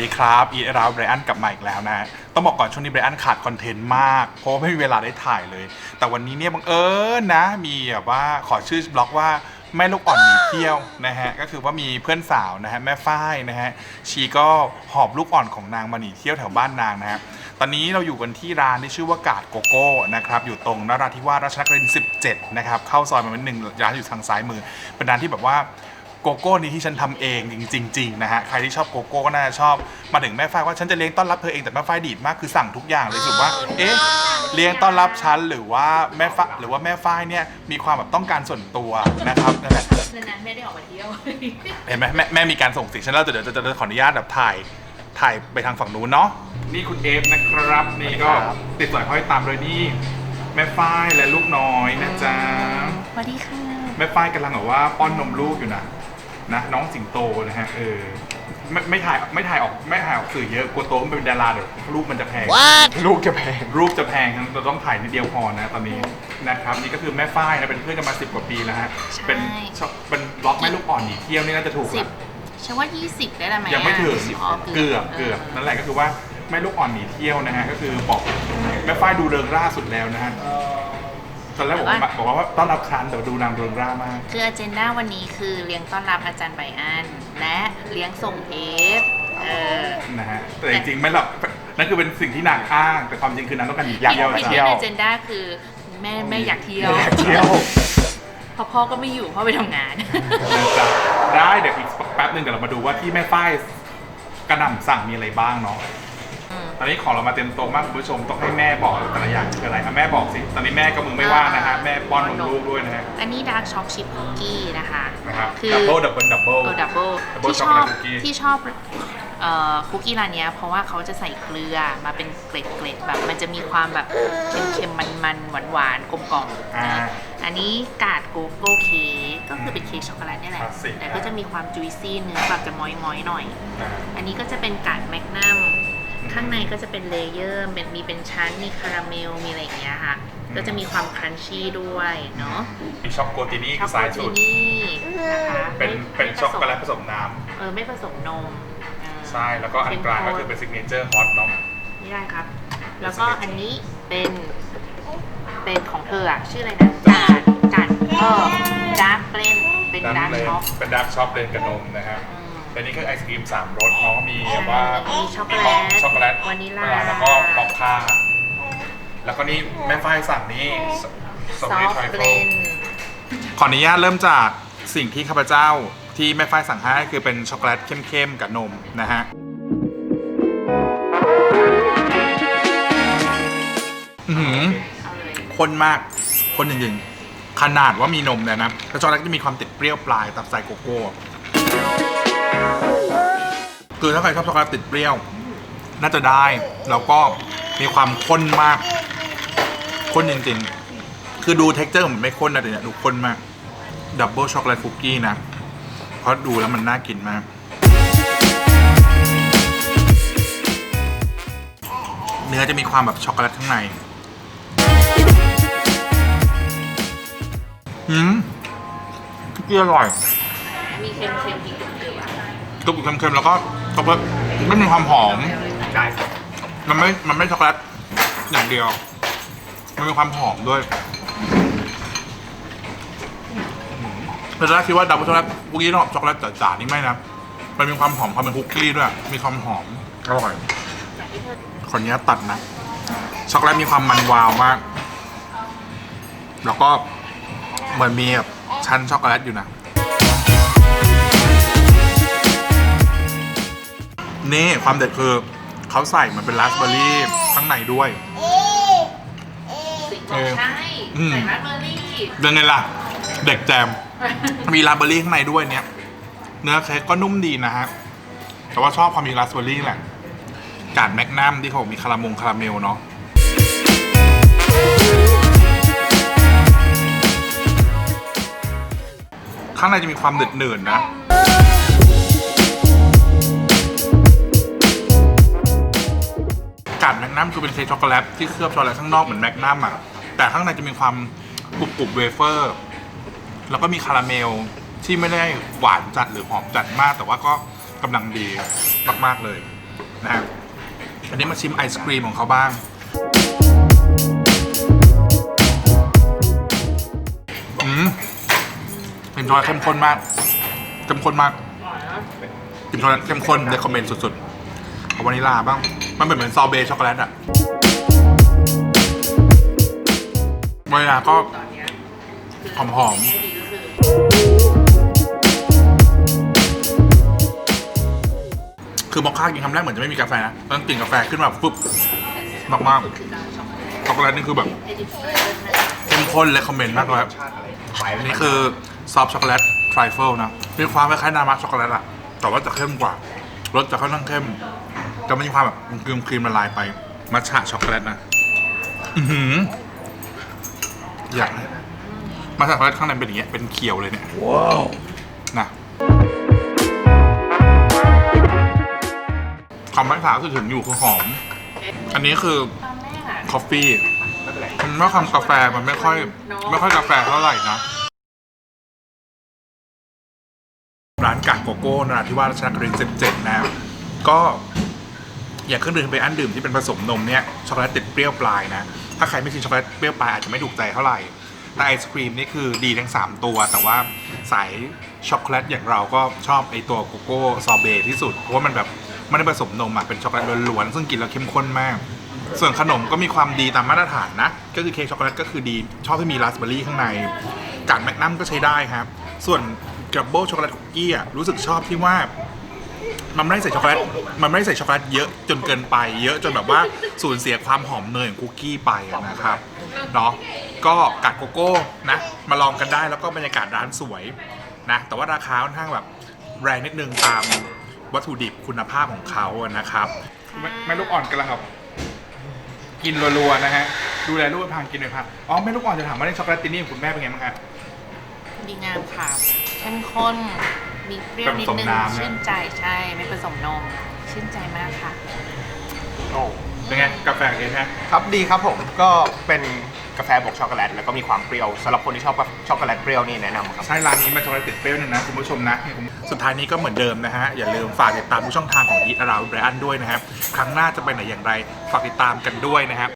ดีครับอีราไบรอันกลับมาอีกแล้วนะ ต้องบอกก่อนช่วงนี้ไบรอันขาดคอนเทนต์มาก เพราะไม่มีเวลาได้ถ่ายเลย แต่วันนี้เนี่ยบังเอิญนะ มีแบบว่าขอชื่อบล็อกว่าแม่ลูกอ่อนหนีเที่ยวนะฮะก็คือว่ามีเพื่อนสาวนะฮะแม่ฝ้ายนะฮะชีก็หอบลูกอ่อนของนางมาหนีเที่ยวแถวบ้านนางนะฮะตอนนี้เราอยู่กันที่ร้านที่ชื่อว่ากาดโกโก้นะครับอยู่ตรงนราธิวาสราชนครินทร์17นะครับเข้าซอยมาเป็นหนึ่งร้านอยู่ทางซ้ายมือเป็นร้านที่แบบว่า โกโก้นี้ที่ฉันทำเองจริงๆนะฮะใครที่ชอบโกโก้ก็น่าจะชอบมาถึงแม่ฝ้ายว่าฉันจะเลี้ยงต้อนรับเธอเองแต่แม่ฝ้ายดีดมากคือสั่งทุกอย่างเลยรู้สึกว่า เอ๊ะเลี้ยงต้อนรับฉันหรือว่าแม่ฝ้ายหรือว่าแม่ฝ้ายเนี่ยมีความแบบต้องการส่วนตัวนะครับนั่นแหละนานๆไม่ได้ออกมาเที่ยวเห็นไหมแม่แม่มีการส่งสิฉันแล้วเดี๋ยวจะจะจะขออนุญาตแบบถ่ายถ่ายไปทางฝั่งนู้นเนาะนี่คุณเอฟนะครับนี่ก็ติดสอยห้อยตามโดยนี่แม่ฝ้ายและลูกน้อยนะจ๊ะสวัสดีค่ะแม่ฝ้ายกำลังแบบว่าป้อนนมลูกอยู่นะ นะน้องสิงโตนะฮะเออไม่ไม่ถ่ายไม่ถ่ายออกไม่ถ่ายออกสื่อเยอะกลัวโตมันเป็นดาราเดี๋ยวรูปมันจะแพง ลูกจะแพง รูปจะแพงเราต้องถ่ายนิดเดียวพอนะตอนนี้นะครับนี่ก็คือแม่ฝ้ายนะเป็นเพื่อนกันมาสิบกว่าปีแล้วฮะเป็นชอบเป็นบล็อกแม่ลูกอ่อนหนีเที่ยวนี่น่าจะถูกสิละบฉันว่ายี่สิบได้แล้วไหมยังไม่ถึงอ๋อเกือบเกือบนั่นแหละก็คือว่าแม่ลูกอ่อนหนีเที่ยวนะฮะก็คือบอกแม่ฝ้ายดูเริงร่าสุดแล้วนะฮะ ตอนแรกบอกว่า บอกว่าต้อนรับฉันแต่ว่าดูนางเริงร่ามาก คืออเจนดาวันนี้คือเลี้ยงต้อนรับอาจารย์ไบอัน และเลี้ยงส่งเอฟเออ นะฮะ แต่จริงๆไม่หรอกนั่นคือเป็นสิ่งที่นางอ้าง แต่ความจริงคือนางต้องการหนีอยากเที่ยวที่จ้ะที่อเจนดาคือแม่แม่อยากเที่ยวอยากเที่ยวเพราะพ่อก็ไม่อยู่พ่อไปทำงาน นะจ๊ะได้เดี๋ยวอีกแป๊บหนึ่งเดี๋ยวเรามาดูว่าที่แม่ฝ้ายกระหน่ำสั่งมีอะไรบ้างเนาะอืม ตอนนี้ของเรามาเต็มโต๊ะมากคุณผู้ชมต้องให้แม่บอกแต่ละอย่างคืออะไรอะแม่บอกสิ ตอนนี้แม่ก็มึงไม่ว่างนะฮะแม่ป้อนนมลูกด้วยนะฮะอันนี้ดาร์กช็อกชิพคุกกี้นะคะ นะครับคือ ดับเบิลดับเบิลดับเบิล เออดับเบิล Double ที่ชอบ chocolate cookie ที่ชอบเอ่อคุกกี้ร้านเนี้ยเพราะว่าเขาจะใส่เกลือมาเป็นเกล็ดเกล็ดๆแบบ มันจะมีความแบบเค็มๆมันๆหวานๆกลมกล่อมอ่านะอันนี้กาดโกโก้เค้กก็คือเป็นเค้กช็อกโกแลตนี่แหละคลาสสิก แต่ก็จะมีความจุยซี่เนื้อแบบจะม้อยๆหน่อย อ่าอันนี้ก็จะเป็นกาดแมกนัม ข้างในก็จะเป็นเลเยอร์เป็นมีเป็นชั้น มีคาราเมล มีอะไรอย่างเงี้ยค่ะ ก็จะมีความครันชี่ด้วยเนาะมีช็อกโกตินี่ช็คืออกโกสายแลตสุดนี่นะคะเป็นไม่เป็นไม่ช็อกโกแลตผผสสมมน้เออไม่ผสมนมอ่าำใช่ แล้วก็อันกลางก็คือเป็นซิกเนเจอร์ฮอตเนาะไม่ได้ครับ แล้วก็อันนี้เป็นเป็นของเธออะชื่ออะไรนะกาดกาดเออดาร์กเบลนเป็นดาร์กเลยช็อกเป็นดาร์กช็อกเลนกับนมนะฮะ อืม แต่นี่คือไอศกรีมสามรสเนาะมีแบบว่ามีช็อกโกแลตช็อกโกแลตวานิลลา แล้วก็มอคค่า แล้วก็นี่แม่ฝ้ายสั่งนี่สซตรออเบอรี่ฟทริต์เบเฟิลลนขออนุญาตเริ่มจากสิ่งที่ข้าพเจ้าที่แม่ฝ้ายสั่งให้คือเป็นช็อกโกแลตเข้มๆกับนมนะฮะอื้อหือเอาเลยข้นมากข้นจริงๆ ขนาดว่ามีนมเนี่ยนะแล้วช็อกโกแลตจะมีความติดเปรี้ยวปลายตับใส่โกโก้ คือถ้าใครชอบช็อกโกแลตติดเปรี้ยว น่าจะได้ แล้วก็มีความข้นมาก ข้นจริงๆ คือดูเท็กเจอร์มันไม่ข้นนะแต่เนี่ยดูข้นมาก ดับเบิลช็อกโกแลตคุกกี้นะ เพราะดูแล้วมันน่ากินมาก เนื้อจะมีความแบบช็อกโกแลตข้างใน อืมคุกกี้อร่อย มีเค็มๆพริกเกลือกรุบเค็มๆแล้วก็ ช็อกโกแลตไม่มีความหอมได้ครับมันไม่ มันไม่ช็อกโกแลตอย่างเดียว มันมีความหอมด้วยแต่ตอนแรกคิดว่าดับเบิลช็อกโกแลตคุกกี้นอกช็อกโกแลตจ๋าๆนี่ไม่นะ มันมีความหอมความเป็นคุกกี้ด้วย มีความหอม อร่อย ขออนุญาตตัดนะ ช็อกโกแลตมีความมันวาวมาก แล้วก็เหมือนมีแบบชั้นช็อกโกแลตอยู่นะ นี่ความเด็ดคือเขาใส่มันเป็นราสเบอร์รี่ข้างในด้วยสิงเออใช่อืม ใส่ราสเบอร์รี่ยังไงล่ะ เด็กแจม มีราสเบอร์รี่ข้างในด้วยเนี่ย เนื้อเค้กก็นุ่มดีนะฮะ แต่ว่าชอบความมีราสเบอร์รี่แหละ กาดแมกนัมที่เขาบอกมีคารามงคาราเมลเนาะ ข้างในจะมีความเดือดหนืดนะาดแมกนัมคือเป็นเค้กช็อกโกแลตที่เคลือบช็อกโกแลตข้างนอกเหมือนแมกนัมอะแต่ข้างในจะมีความกรุบกรุบเวเฟอร์ แล้วก็มีคาราเมลที่ไม่ได้หวานจัดหรือหอมจัดมาก แต่ว่าก็กำลังดีมาก ๆ เลยนะฮะอันนี้มาชิมไอศครีมของเขาบ้าง อืมเป็นชอกโกแลตเข้มข้นมากเข้มข้นมากกินช็อกโกแลตเข้มข้นเดคอมเมนต์สุดๆเอาวานิลลาบ้าง มันเหมือนเหมือนซอเบต์ช็อกโกแลตอะเวลาก็ตอนเนี้ยหอมๆคือคือมอคค่ากินคำแรกเหมือนจะไม่มีกาแฟนะต้องกลิ่นกาแฟขึ้นมาปุ๊บมากคือกากๆช็อกโกแลตนี่คือแบบเข้มข้นและคอมเมนต์มากเลยอันนี้คือซอฟช็อกโกแลตทริฟเฟิลนะมีความคล้ายๆนามะช็อกโกแลตอะแต่ว่าจะเข้มกว่ารสจะค่อนข้างเข้ม จะไม่มีความแบบครีมครีมละลายไป มัทฉะช็อกโกแลตนะ อือหืออยากให้มัทฉะช็อกโกแลตข้างในเป็นอย่างเงี้ย เป็นเขียวเลยเนี่ย ว้าว นะความมัทฉะที่ถึงอยู่คือหอม อันนี้คือตอนแรกอะคอฟฟี่ไม่เป็นไรมันว่าความกาแฟมันไม่ค่อย ไม่ค่อยกาแฟเท่าไหร่นะร้านกากโกโก้นราธิวาสรัชนครินทร์17 นะครับ ก็ อย่างเครื่องดื่มเป็นอันดื่มที่เป็นผสมนมเนี่ยช็อกโกแลตติดเปรี้ยวปลายนะ ถ้าใครไม่กินช็อกโกแลตเปรี้ยวปลายอาจจะไม่ถูกใจเท่าไหร่ แต่ไอศครีมนี่คือดีทั้ง 3 ตัว แต่ว่าสายช็อกโกแลตอย่างเราก็ชอบไอตัวโกโก้ซอเบที่สุด เพราะว่ามันแบบไม่ได้ผสมนมอะเป็นช็อกโกแลตล้วนๆซึ่งกินแล้วเข้มข้นมาก ส่วนขนมก็มีความดีตามมาตรฐานนะ ก็คือเค้กช็อกโกแลตก็คือดีชอบที่มีราสเบอร์รี่ข้างในกากแมกนัมก็ใช้ได้ครับ ส่วนกับโบช็อกโกแลตคุกกี้อะรู้สึกชอบที่ว่า มันไม่ได้ใส่ช็อกโกแลตมันไม่ได้ใส่ช็อกโกแลตเยอะจนเกินไป เยอะจนแบบว่าสูญเสียความหอมเนยของคุกกี้ไปอะนะครับเนาะก็กัดโกโก้นะ มาลองกันได้แล้วก็บรรยากาศร้านสวยนะ แต่ว่าราคาค่อนข้างแบบแรงนิดนึงตามวัตถุดิบคุณภาพของเขาอะนะครับแม่ลูกอ่อนกันแล้วครับ กินรัวๆนะฮะดูแลลูกพังกินเลยพังอ๋อแม่ลูกอ่อนจะถามว่าในช็อกโกแลตตินี่ของคุณแม่เป็นไงบ้างฮะดีงามค่ะเข้มข้น มีเปรี้ยวนิดนึงผสมน้ำนะ ชื่นใจใช่ไม่ผสมนม ชื่นใจมากค่ะ โอ้เป็นไงกาแฟเองฮะ ครับดีครับผมก็เป็นกาแฟบวกช็อกโกแลตแล้วก็มีความเปรี้ยวสำหรับคนที่ชอบช็อกโกแลตเปรี้ยวนี่แนะนำครับ ใช่ร้านนี้มาช็อกโกแลตติดเปรี้ยวหนึงนะคุณผู้ชมนะ สุดท้ายนี้ก็เหมือนเดิมนะฮะ อย่าลืมฝากติดตามทุกช่องทางของ Eat Around Brian ด้วยนะครับ ครั้งหน้าจะไปไหนอย่างไร ฝากติดตามกันด้วยนะครับ